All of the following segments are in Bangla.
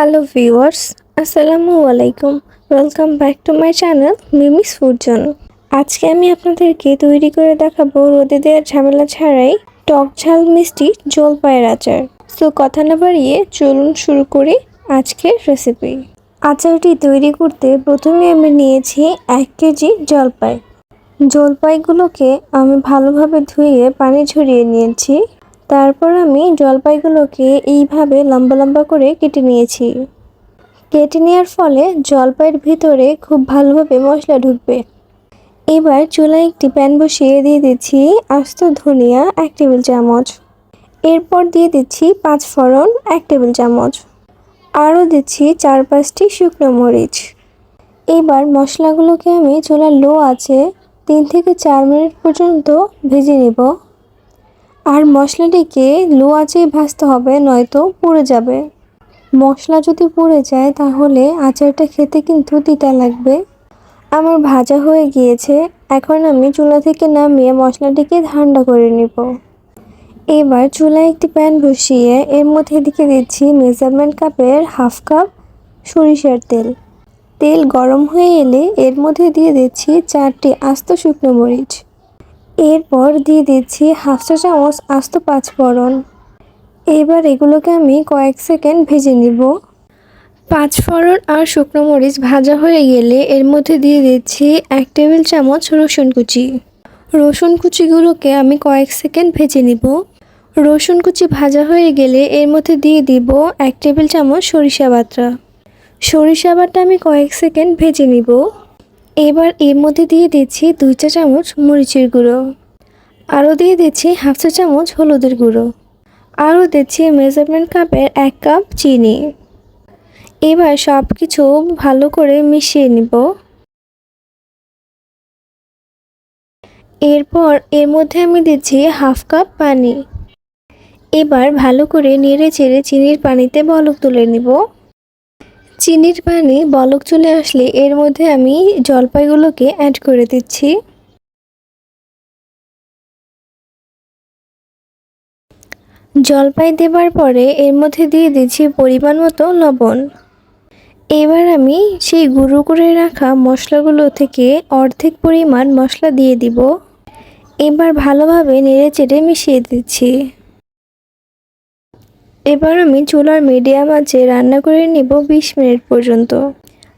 হ্যালো ভিউয়ার্স, আসসালামু আলাইকুম। Welcome back to my channel Mimi's food zone আজকে আমি আপনাদেরকে তৈরি করে দেখাবো রোদে দেওয়ার ঝামেলা ছাড়াই টক ঝাল মিষ্টি জলপাইয়ের আচার। সো কথা না বাড়িয়ে চলুন শুরু করি আজকের রেসিপি আচারটি তৈরি করতে প্রথমে আমি নিয়েছি এক কেজি জলপাই। জলপাইগুলোকে আমি ভালোভাবে ধুয়ে পানি ঝরিয়ে নিয়েছি। তারপর আমি জলপাইগুলোকে এইভাবে লম্বা লম্বা করে কেটে নিয়েছি। কেটে নেওয়ার ফলে জলপাইয়ের ভিতরে খুব ভালোভাবে মশলা ঢুকবে। এবার চুলায় একটি প্যান বসিয়ে দিয়ে দিচ্ছি আস্ত ধনিয়া এক টেবিল চামচ। এরপর দিয়ে দিচ্ছি পাঁচ ফোড়ন এক টেবিল চামচ। আরও দিচ্ছি চার পাঁচটি শুকনো মরিচ। এবার মশলাগুলোকে আমি চুলার লো আছে তিন থেকে চার মিনিট পর্যন্ত ভেজে নেব। আর মশলাটিকে লো আঁচেই ভাজতে হবে, নয়তো পুড়ে যাবে। মশলা যদি পুড়ে যায়, তাহলে আচারটা খেতে কিন্তু তিতা লাগবে। আমার ভাজা হয়ে গিয়েছে, এখন আমি চুলা থেকে নামিয়ে মশলাটিকে ঠান্ডা করে নিব। এবার চুলায় একটি প্যান বসিয়ে এর মধ্যে দিকে দিচ্ছি মেজারমেন্ট কাপের হাফ কাপ সরিষার তেল। তেল গরম হয়ে এলে এর মধ্যে দিয়ে দিচ্ছি চারটি আস্ত শুকনো মরিচ। এরপর দিয়ে দিচ্ছি হাফ চা চামচ আস্ত পাঁচ ফোড়ন এবার এগুলোকে আমি কয়েক সেকেন্ড ভেজে নিব। পাঁচ ফোড়ন আর শুকনো মরিচ ভাজা হয়ে গেলে এর মধ্যে দিয়ে দিচ্ছি এক টেবিল চামচ রসুন কুচি। রসুন কুচিগুলোকে আমি কয়েক সেকেন্ড ভেজে নিব। রসুন কুচি ভাজা হয়ে গেলে এর মধ্যে দিয়ে দিব এক টেবিল চামচ সরিষা বাটা। সরিষা বাটা আমি কয়েক সেকেন্ড ভেজে নিব। এবার এর মধ্যে দিয়ে দিচ্ছি দুই চা চামচ মরিচের গুঁড়ো। আরও দিয়ে দিচ্ছি হাফ চা চামচ হলুদের গুঁড়ো। আরও দিচ্ছি মেজারমেন্ট কাপের এক কাপ চিনি। এবার সব কিছু ভালো করে মিশিয়ে নিব। এরপর এর মধ্যে আমি দিচ্ছি হাফ কাপ পানি। এবার ভালো করে নেড়ে চেড়ে চিনির পানিতে বলক তুলে নিব। চিনির পানি বলক চলে আসলে এর মধ্যে আমি জলপাইগুলোকে অ্যাড করে দিচ্ছি। জলপাই দেবার পরে এর মধ্যে দিয়ে দিচ্ছি পরিমাণ মতো লবণ। এবার আমি সেই গুঁড়ো করে রাখা মশলাগুলো থেকে অর্ধেক পরিমাণ মশলা দিয়ে দিব। এবার ভালোভাবে নেড়ে চেড়ে মিশিয়ে দিচ্ছি। এবার আমি চুলার মিডিয়াম আঁচে রান্না করে নিব বিশ মিনিট পর্যন্ত।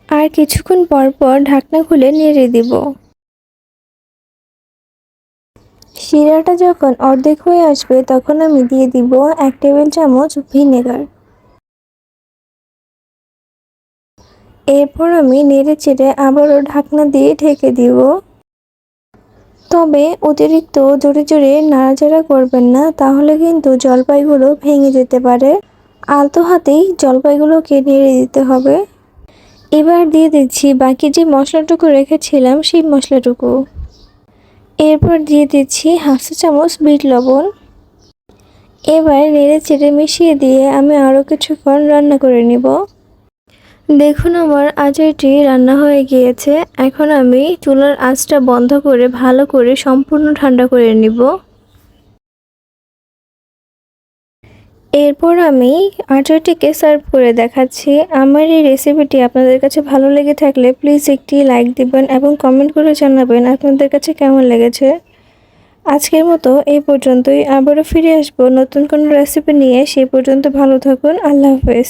আর কিছুক্ষণ পর পর ঢাকনা খুলে নেড়ে দিব। শিরাটা যখন অর্ধেক হয়ে আসবে, তখন আমি দিয়ে দিব এক টেবিল চামচ ভিনেগার। এরপর আমি নেড়ে চেড়ে আবারও ঢাকনা দিয়ে ঢেকে দিব। তবে অতিরিক্ত জোরে জোরে নাড়াচাড়া করবেন না, তাহলে কিন্তু জলপাইগুলো ভেঙে যেতে পারে। আলতো হাতেই জলপাইগুলোকে নেড়ে দিতে হবে। এবার দিয়ে দিচ্ছি বাকি যে মশলাটুকু রেখেছিলাম, সেই মশলাটুকু। এরপর দিয়ে দিচ্ছি হাফ চামচ বিট লবণ। এবার নেড়ে চেড়ে মিশিয়ে দিয়ে আমি আরও কিছুক্ষণ রান্না করে নিব। দেখুন আমার আচারটি রান্না হয়ে গিয়েছে। এখন আমি চুলার আঁচটা বন্ধ করে ভালো করে সম্পূর্ণ ঠান্ডা করে নিব। এরপর আমি আচারটিকে সার্ভ করে দেখাচ্ছি। আমার এই রেসিপিটি আপনাদের কাছে ভালো লেগে থাকলে প্লিজ একটি লাইক দিবেন এবং কমেন্ট করে জানাবেন আপনাদের কাছে কেমন লেগেছে। আজকের মতো এই পর্যন্তই। আবারও ফিরে আসব নতুন কোনো রেসিপি নিয়ে। সেই পর্যন্ত ভালো থাকুন। আল্লাহ হাফেজ।